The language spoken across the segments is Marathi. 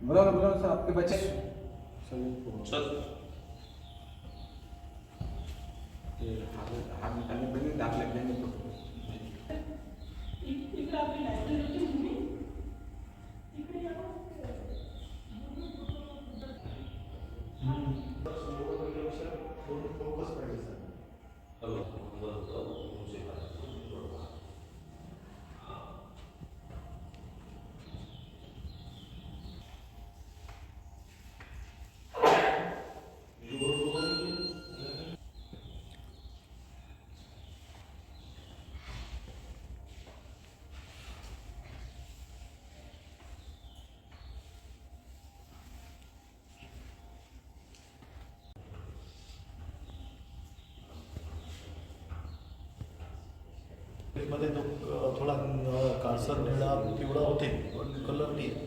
बुलाओ ना बुलाओ सर आपके बच्चे सर ते हाथ हात निकालने पहिले दात लागल्याने तो इकडे आपली लायब्ररी होती भूमी इकडे या मध्ये तो थोडा काळसर निळा पिवळा होते पण कलर नाही आहे.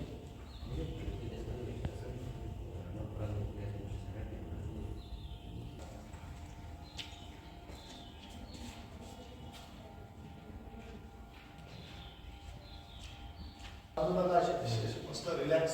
असे मस्त रिलॅक्स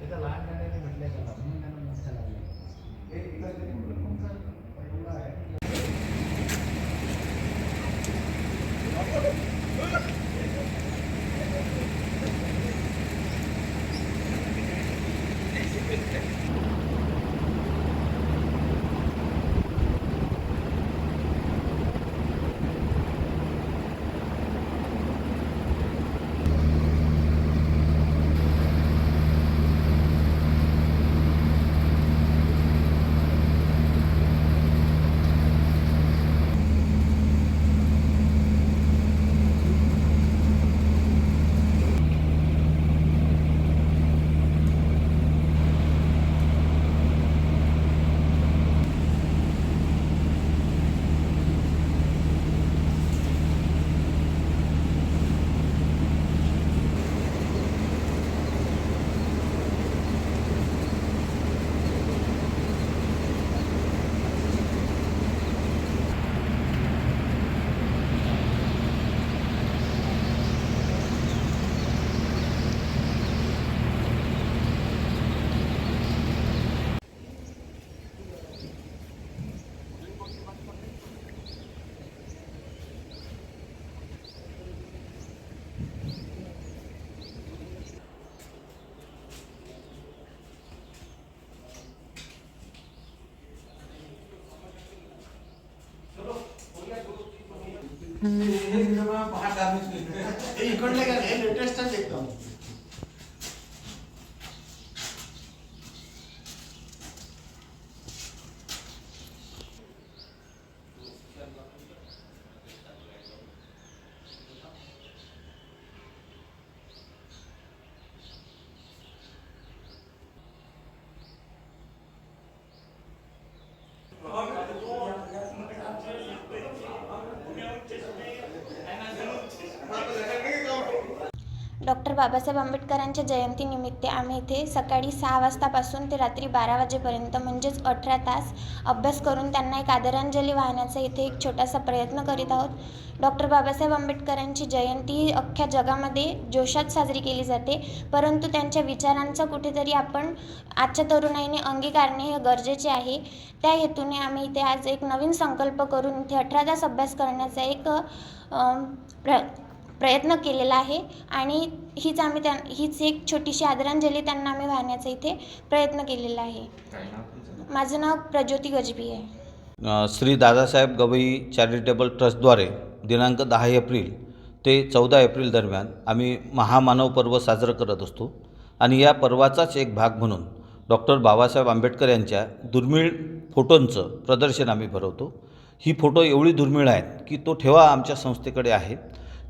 घेऊन लहान गाण्याने म्हटल्या गेला म्हणून त्यांना नाही लागले माझं भाऊ. आहे ಈ ಕಡೆ ಲೇಟೆಸ್ಟ್ ಅಂತ डॉक्टर बाबासाहेब आंबेडकरांच्या जयंतीनिमित्त आम्ही इथे सकाळी सहा वाजतापासून ते रात्री बारा वाजेपर्यंत म्हणजेच अठरा तास अभ्यास करून त्यांना एक आदरांजली वाहण्याचा इथे एक छोटासा प्रयत्न करीत आहोत. डॉक्टर बाबासाहेब आंबेडकरांची जयंती अख्ख्या जगामध्ये जोशात साजरी केली जाते. परंतु त्यांच्या विचारांचा कुठेतरी आपण आजच्या तरुणाईने अंगीकारणे हे गरजेचे आहे. त्या हेतूने आम्ही इथे आज एक नवीन संकल्प करून इथे अठरा तास अभ्यास करण्याचा एक प्र प्रयत्न केलेला आहे आणि हीच आम्ही त्या हीच एक छोटीशी आदरांजली त्यांना आम्ही वाहण्याचा इथे प्रयत्न केलेला आहे. माझं नाव प्रज्योती गजबी आहे. श्री दादासाहेब गवई चॅरिटेबल ट्रस्टद्वारे दिनांक दहा एप्रिल ते चौदा एप्रिल दरम्यान आम्ही महामानव पर्व साजरं करत असतो. आणि या पर्वाचाच एक भाग म्हणून डॉक्टर बाबासाहेब आंबेडकर यांच्या दुर्मिळ फोटोंचं प्रदर्शन आम्ही भरवतो. ही फोटो एवढी दुर्मिळ आहेत की तो ठेवा आमच्या संस्थेकडे आहे.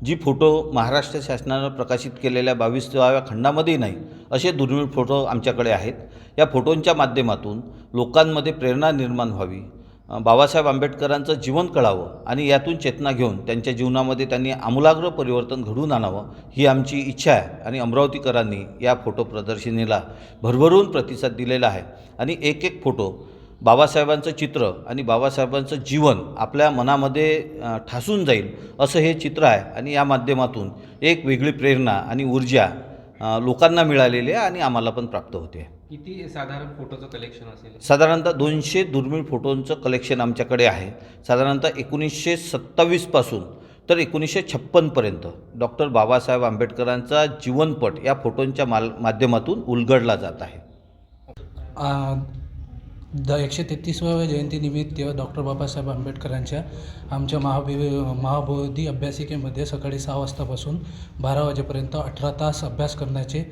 जी फोटो महाराष्ट्र शासनानं प्रकाशित केलेल्या बावीसाव्या खंडामध्ये नाही असे दुर्मिळ फोटो आमच्याकडे आहेत. या फोटोंच्या माध्यमातून लोकांमध्ये प्रेरणा निर्माण व्हावी बाबासाहेब आंबेडकरांचं जीवन कळावं आणि यातून चेतना घेऊन त्यांच्या जीवनामध्ये त्यांनी आमूलाग्र परिवर्तन घडवून आणावं ही आमची इच्छा आहे आणि अमरावतीकरांनी या फोटो प्रदर्शनीला भरभरून प्रतिसाद दिलेला आहे. आणि एक एक फोटो बाबासाहेबांचं चित्र आणि बाबासाहेबांचं जीवन आपल्या मनामध्ये ठासून जाईल असं हे चित्र आहे. आणि या माध्यमातून एक वेगळी प्रेरणा आणि ऊर्जा लोकांना मिळालेली आहे आणि आम्हाला पण प्राप्त होते. किती साधारण फोटोचं कलेक्शन असेल? साधारणतः दोनशे दुर्मिळ फोटोंचं कलेक्शन आमच्याकडे आहे. साधारणतः एकोणीसशे सत्तावीसपासून तर एकोणीसशे छप्पनपर्यंत डॉक्टर बाबासाहेब आंबेडकरांचा जीवनपट या फोटोंच्या माल माध्यमातून उलगडला जात आहे. द एकशे तेहतीसव्या जयंतीनिमित्त डॉक्टर बाबासाहेब आंबेडकरांच्या आमच्या महाभि महाबोधी अभ्यासिकेमध्ये सकाळी सहा वाजतापासून बारा वाजेपर्यंत अठरा तास अभ्यास करण्याचे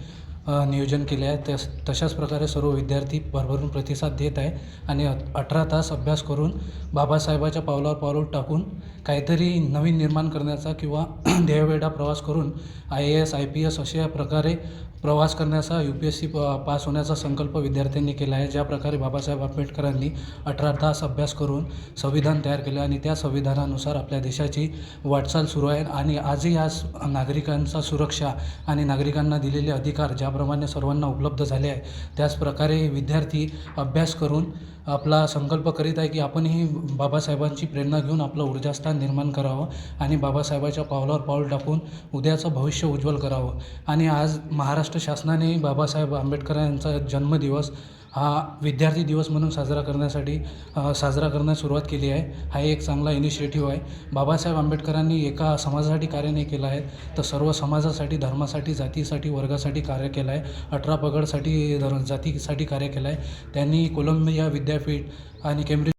नियोजन केले आहे. तस तशाच प्रकारे सर्व विद्यार्थी भरभरून प्रतिसाद देत आहे आणि अठरा तास अभ्यास करून बाबासाहेबाच्या पावलावर पाऊल टाकून काहीतरी नवीन निर्माण करण्याचा किंवा ध्येयवेढा प्रवास करून I A S I P S अशा प्रकारे प्रवास करण्याचा U P S C pass होण्याचा संकल्प विद्यार्थ्यांनी केला आहे. ज्या प्रकारे बाबासाहेब आंबेडकरांनी अठरा तास अभ्यास करून संविधान तयार केलं आणि त्या संविधानानुसार आपल्या देशाची वाटचाल सुरू आहे आणि आजही आज नागरिकांचा सुरक्षा आणि नागरिकांना दिलेले अधिकार ज्याप्रमाणे सर्वांना उपलब्ध झाले आहे त्याचप्रकारे विद्यार्थी अभ्यास करून आपला संकल्प करीत आहे की आपणही बाबासाहेबांची प्रेरणा घेऊन आपलं ऊर्जास्थान निर्माण करावं आणि बाबासाहेबाच्या पावलावर पाऊल टाकून उद्याचं भविष्य उज्ज्वल करावं. आणि आज महाराष्ट्र शासनाने बाबासाहेब आंबेडकर यांचा जन्मदिवस हा विद्यार्थी दिवस म्हणून साजरा करण्यासाठी साजरा करण्यास सुरुवात केली आहे. हा एक चांगला इनिशिएटिव्ह आहे. बाबासाहेब आंबेडकरांनी एका समाजासाठी कार्य नाही केलं आहे तर सर्व समाजासाठी धर्मासाठी जातीसाठी वर्गासाठी कार्य केलं आहे. अठरा पगडसाठी धर जातीसाठी कार्य केलं आहे. त्यांनी कोलंबिया विद्यापीठ आणि केम्ब्रिज